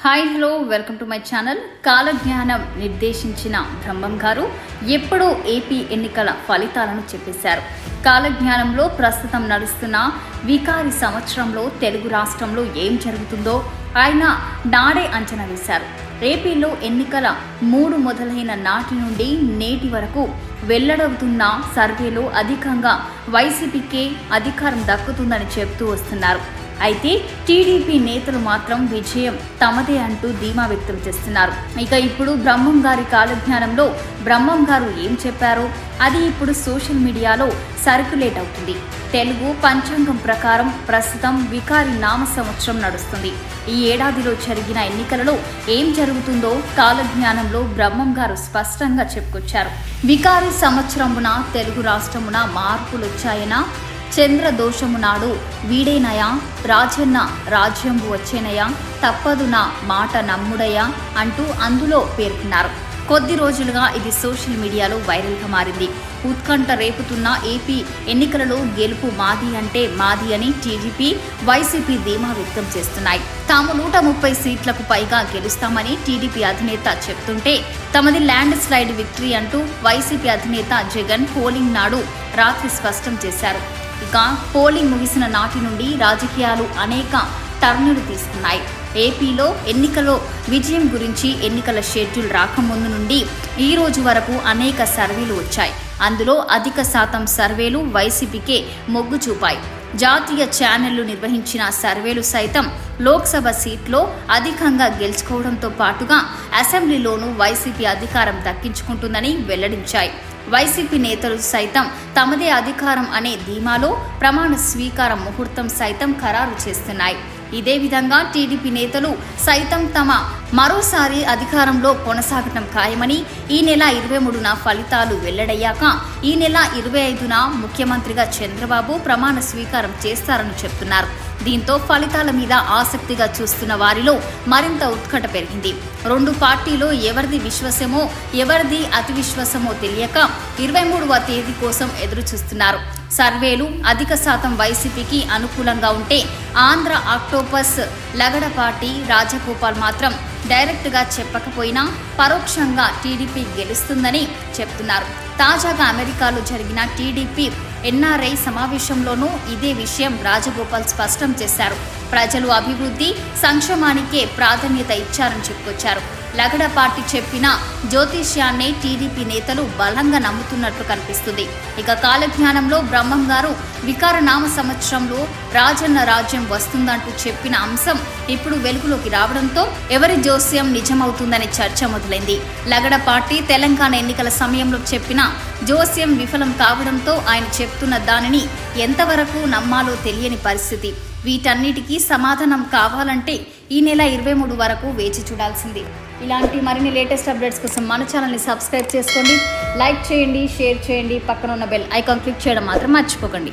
Hi hello welcome to my channel కాలజ్ఞానం నిర్దేశించిన బ్రహ్మం గారు ఎప్పుడో ఏపీ ఎన్నికల ఫలితాలను చెప్పేశారు. కాలజ్ఞానంలో ప్రస్తుతం నడుస్తున్న వికారి సంవత్సరంలో తెలుగు రాష్ట్రంలో ఏం జరుగుతుందో ఆయన నాడే అంచనా వేశారు. ఏపీలో ఎన్నికల మూడు మొదలైన నాటి నుండి నేటి వరకు వెల్లడవుతున్న సర్వేలో అధికంగా వైసీపీకే అధికారం దక్కుతుందని చెబుతూ వస్తున్నారు. అయితే టీడీపీ నేతలు మాత్రం విజయం తమదే అంటూ ధీమా వ్యక్తం చేస్తున్నారు. ఇక ఇప్పుడు బ్రహ్మం గారి కాలజ్ఞానంలో బ్రహ్మం గారు ఏం చెప్పారో అది ఇప్పుడు సోషల్ మీడియాలో సర్క్యులేట్ అవుతుంది. తెలుగు పంచాంగం ప్రకారం ప్రస్తుతం వికారి నామ సంవత్సరం నడుస్తుంది. ఈ ఏడాదిలో జరిగిన ఎన్నికలలో ఏం జరుగుతుందో కాలజ్ఞానంలో బ్రహ్మం గారు స్పష్టంగా చెప్పుకొచ్చారు. వికారి సంవత్సరమున తెలుగు రాష్ట్రమున మార్పులు వచ్చాయనా దోషము నాడు వీడేనయా? రాజన్న రాజ్యంబు వచ్చేనయా? తప్పదు నా మాట నమ్ముడయా? అంటూ అందులో పేర్కొన్నారు. కొద్ది రోజులుగా ఇది సోషల్ మీడియాలో వైరల్గా మారింది. ఉత్కంఠ రేపుతున్న ఏపీ ఎన్నికలలో గెలుపు మాది అంటే మాది అని టీడీపీ వైసీపీ ధీమా వ్యక్తం చేస్తున్నాయి. తాము నూట ముప్పై సీట్లకు పైగా గెలుస్తామని టీడీపీ అధినేత చెప్తుంటే తమది ల్యాండ్ స్లైడ్ విక్టరీ అంటూ వైసీపీ అధినేత జగన్ పోలింగ్ నాడు రాత్రి స్పష్టం చేశారు. ఇక పోలింగ్ ముగిసిన నాటి నుండి రాజకీయాలు అనేక టర్నులు తీసుకున్నాయి ఏపీలో ఎన్నికలో విజయం గురించి ఎన్నికల షెడ్యూల్ రాకముందు నుండి ఈ రోజు వరకు అనేక సర్వేలు వచ్చాయి. అందులో అధిక శాతం సర్వేలు వైసీపీకే మొగ్గు చూపాయి. జాతీయ ఛానళ్ళు నిర్వహించిన సర్వేలు సైతం లోక్సభ సీట్లో అధికంగా గెలుచుకోవడంతో పాటుగా అసెంబ్లీలోనూ వైసీపీ అధికారం దక్కించుకుంటుందని వెల్లడించాయి. వైసీపీ నేతలు సైతం తమదే అధికారం అనే ధీమాలో ప్రమాణ స్వీకార ముహూర్తం సైతం ఖరారు చేస్తున్నాయి. ఇదే విధంగా టీడీపీ నేతలు సైతం తమ మరోసారి అధికారంలో కొనసాగటం ఖాయమని ఈ నెల ఇరవై మూడున ఫలితాలు వెల్లడయ్యాక ఈ నెల ఇరవై ఐదున ముఖ్యమంత్రిగా చంద్రబాబు ప్రమాణ స్వీకారం చేస్తారని చెప్తున్నారు. దీంతో ఫలితాల మీద ఆసక్తిగా చూస్తున్న వారిలో మరింత ఉత్కట పెరిగింది. రెండు పార్టీలో ఎవరిది విశ్వాసమో ఎవరిది అతి విశ్వాసమో తెలియక ఇరవై మూడవ తేదీ కోసం ఎదురు చూస్తున్నారు సర్వేలు అధిక శాతం వైసీపీకి అనుకూలంగా ఉంటే ఆంధ్ర ఆక్టోపస్ లగడపాటి రాజగోపాల్ మాత్రం డైరెక్ట్గా చెప్పకపోయినా పరోక్షంగా టీడీపీ గెలుస్తుందని చెప్తున్నారు. తాజాగా అమెరికాలో జరిగిన టీడీపీ ఎన్ఆర్ఐ సమావేశంలోనూ ఇదే విషయం రాజగోపాల్ స్పష్టం చేశారు. ప్రజలు అభివృద్ధి సంక్షేమానికే ప్రాధాన్యత ఇచ్చారని చెప్పుకొచ్చారు. లగడపాటి చెప్పిన జ్యోతిష్యాన్నే టీడీపీ నేతలు బలంగా నమ్ముతున్నట్లు కనిపిస్తుంది. ఇక కాలజ్ఞానంలో బ్రహ్మం గారు వికారనామ సంవత్సరంలో రాజన్న రాజ్యం వస్తుందంటూ చెప్పిన అంశం ఇప్పుడు వెలుగులోకి రావడంతో ఎవరి జోస్యం నిజమవుతుందనే చర్చ మొదలైంది. లగడపాటి తెలంగాణ ఎన్నికల సమయంలో చెప్పిన జోస్యం విఫలం కావడంతో ఆయన చెప్తున్న దానిని ఎంతవరకు నమ్మాలో తెలియని పరిస్థితి. వీటన్నిటికీ సమాధానం కావాలంటే ఈ నెల ఇరవై మూడు వరకు వేచి చూడాల్సింది. ఇలాంటి మరిన్ని లేటెస్ట్ అప్డేట్స్ కోసం మన ఛానల్ని సబ్స్క్రైబ్ చేసుకోండి లైక్ చేయండి షేర్ చేయండి పక్కన ఉన్న బెల్ ఐకాన్ క్లిక్ చేయడం మాత్రం మర్చిపోకండి.